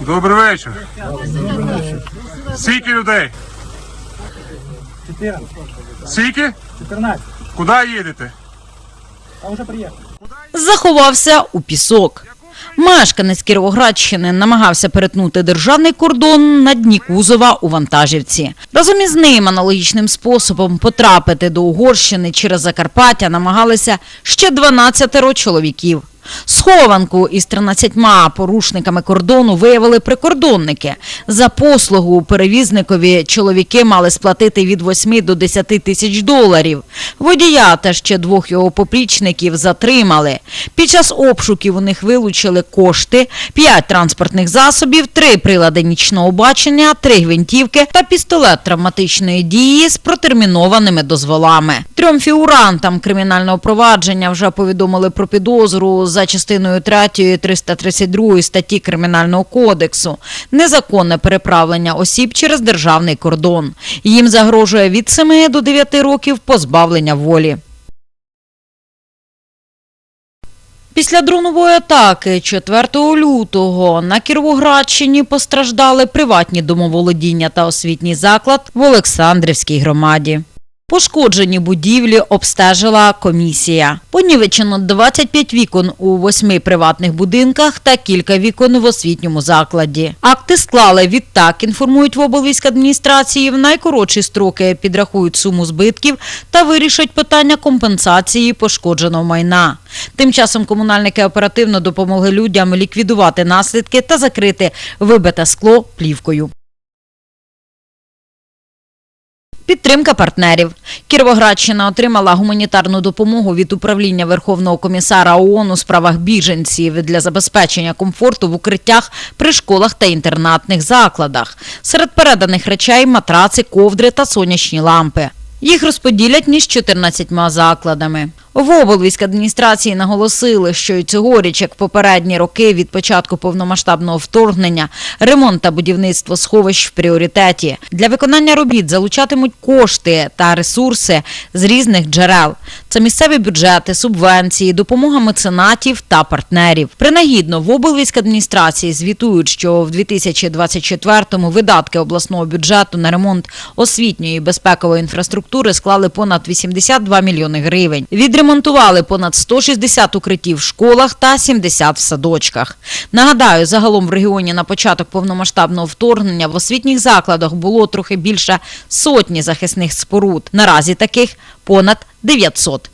Добрий вечір. Скільки людей? 14. Скільки? 14. Куди їдете? А вже приїхав. заховався у пісок. Мешканець Кіровоградщини намагався перетнути державний кордон на дні кузова у вантажівці. Разом із ним аналогічним способом потрапити до Угорщини через Закарпаття намагалися ще 12 чоловіків. Схованку із 13 порушниками кордону виявили прикордонники. За послугу перевізникові чоловіки мали сплатити від 8 до 10 тисяч доларів. Водія та ще двох його поплічників затримали. Під час обшуків у них вилучили кошти, 5 транспортних засобів, 3 прилади нічного бачення, 3 гвинтівки та пістолет травматичної дії з протермінованими дозволами. Трьом фігурантам кримінального провадження вже повідомили про підозру за частиною 3 332 статті Кримінального кодексу незаконне переправлення осіб через державний кордон. Їм загрожує від 7 до 9 років позбавлення волі. Після дронової атаки 4 лютого на Кіровоградщині постраждали приватні домоволодіння та освітній заклад в Олександрівській громаді. Пошкоджені будівлі обстежила комісія. Понівечено 25 вікон у восьми приватних будинках та кілька вікон в освітньому закладі. Акти склали відтак, інформують в облвійськадміністрації, в найкоротші строки підрахують суму збитків та вирішать питання компенсації пошкодженого майна. Тим часом комунальники оперативно допомогли людям ліквідувати наслідки та закрити вибите скло плівкою. Підтримка партнерів. Кіровоградщина отримала гуманітарну допомогу від управління Верховного комісара ООН у справах біженців для забезпечення комфорту в укриттях при школах та інтернатних закладах. Серед переданих речей матраци, ковдри та сонячні лампи. Їх розподілять між 14 закладами. В облвійськадміністрації наголосили, що й цьогоріч, як попередні роки від початку повномасштабного вторгнення, ремонт та будівництво сховищ в пріоритеті. Для виконання робіт залучатимуть кошти та ресурси з різних джерел. Це місцеві бюджети, субвенції, допомога меценатів та партнерів. Принагідно в облвійськадміністрації звітують, що в 2024-му видатки обласного бюджету на ремонт освітньої і безпекової інфраструктури склали понад 82 мільйони гривень. Відремонтували понад 160 укриттів в школах та 70 в садочках. Нагадаю, загалом в регіоні на початок повномасштабного вторгнення в освітніх закладах було трохи більше сотні захисних споруд. Наразі таких понад 900.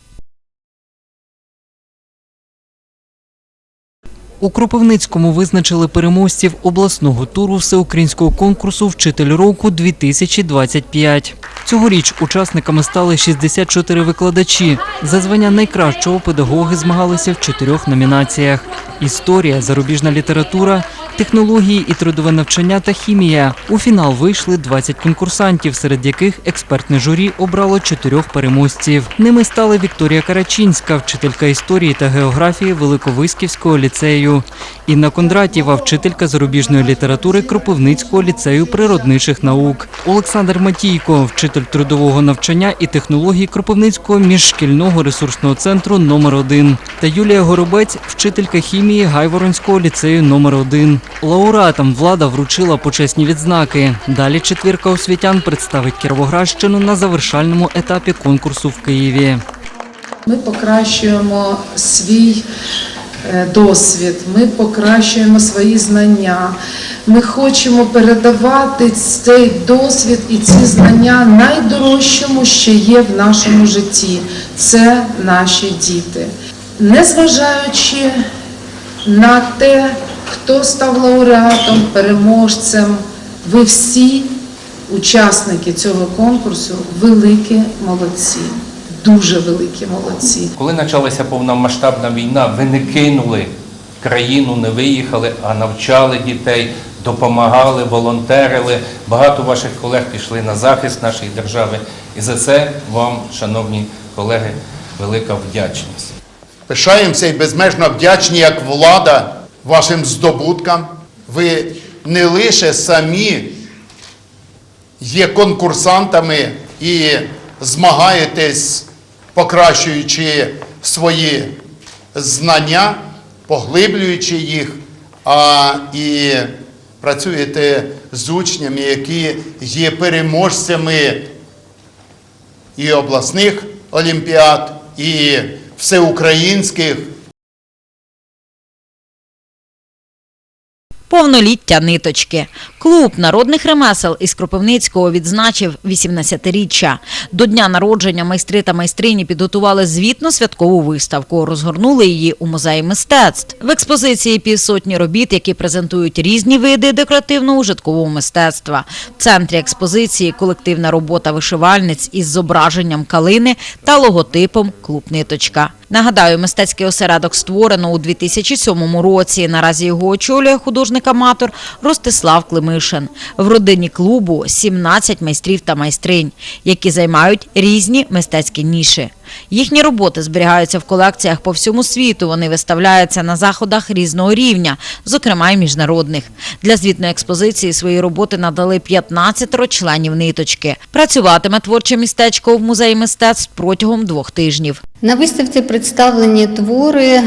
У Кропивницькому визначили переможців обласного туру всеукраїнського конкурсу Вчитель року 2025. Цьогоріч учасниками стали 64 викладачі. За звання найкращого педагоги змагалися в чотирьох номінаціях: історія, зарубіжна література, технології і трудове навчання та хімія. У фінал вийшли 20 конкурсантів, серед яких експертне журі обрало чотирьох переможців. Ними стали Вікторія Карачинська, вчителька історії та географії Великовиськівського ліцею, Інна Кондратєва, вчителька зарубіжної літератури Кропивницького ліцею природничих наук, Олександр Матійко, вчитель трудового навчання і технологій Кропивницького міжшкільного ресурсного центру номер 1 та Юлія Горобець, вчителька хімії Гайворонського ліцею номер 1 Лауреатам влада вручила почесні відзнаки. Далі четвірка освітян представить Кіровоградщину на завершальному етапі конкурсу в Києві. Ми покращуємо свій е, досвід, ми покращуємо свої знання. Ми хочемо передавати цей досвід і ці знання найдорожчому, що є в нашому житті. Це наші діти. Незважаючи на те, хто став лауреатом, переможцем, ви всі учасники цього конкурсу великі молодці, дуже великі молодці. Коли почалася повномасштабна війна, ви не кинули країну, не виїхали, а навчали дітей, допомагали, волонтерили. Багато ваших колег пішли на захист нашої держави. І за це вам, шановні колеги, велика вдячність. Пишаємося і безмежно вдячні як влада вашим здобуткам. Ви не лише самі є конкурсантами і змагаєтесь, покращуючи свої знання, поглиблюючи їх, а і працюєте з учнями, які є переможцями і обласних олімпіад, і всеукраїнських. Повноліття ниточки. Клуб народних ремесел із Кропивницького відзначив 18-річчя. До дня народження майстри та майстрині підготували звітно-святкову виставку. Розгорнули її у музеї мистецтв. В експозиції півсотні робіт, які презентують різні види декоративно-ужиткового мистецтва. В центрі експозиції колективна робота вишивальниць із зображенням калини та логотипом Клуб Ниточка. Нагадаю, мистецький осередок створено у 2007 році. Наразі його очолює художник-аматор Ростислав Климишин. В родині клубу 17 майстрів та майстринь, які займають різні мистецькі ніші. Їхні роботи зберігаються в колекціях по всьому світу. Вони виставляються на заходах різного рівня, зокрема й міжнародних. Для звітної експозиції свої роботи надали 15 членів ниточки. Працюватиме творче містечко в музеї мистецтв протягом двох тижнів. На виставці представлені твори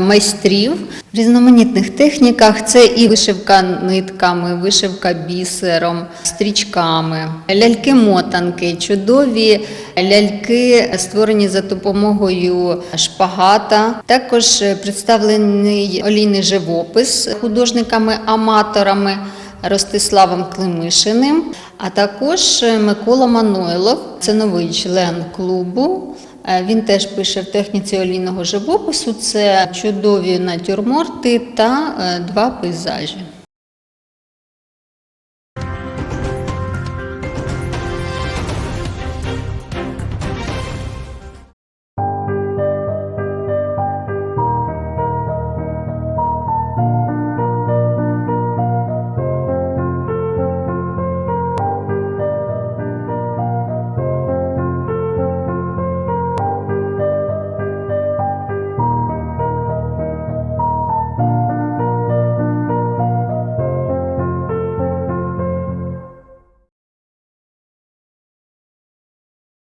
майстрів в різноманітних техніках. Це і вишивка нитками, вишивка бісером, стрічками, ляльки-мотанки, чудові ляльки, створені за допомогою шпагата. Також е, представлений олійний живопис художниками-аматорами. Ростиславом Климишиним, а також е, Микола Манойлов, це новий член клубу. Е, Він теж пише в техніці олійного живопису. Це чудові натюрморти та е, два пейзажі.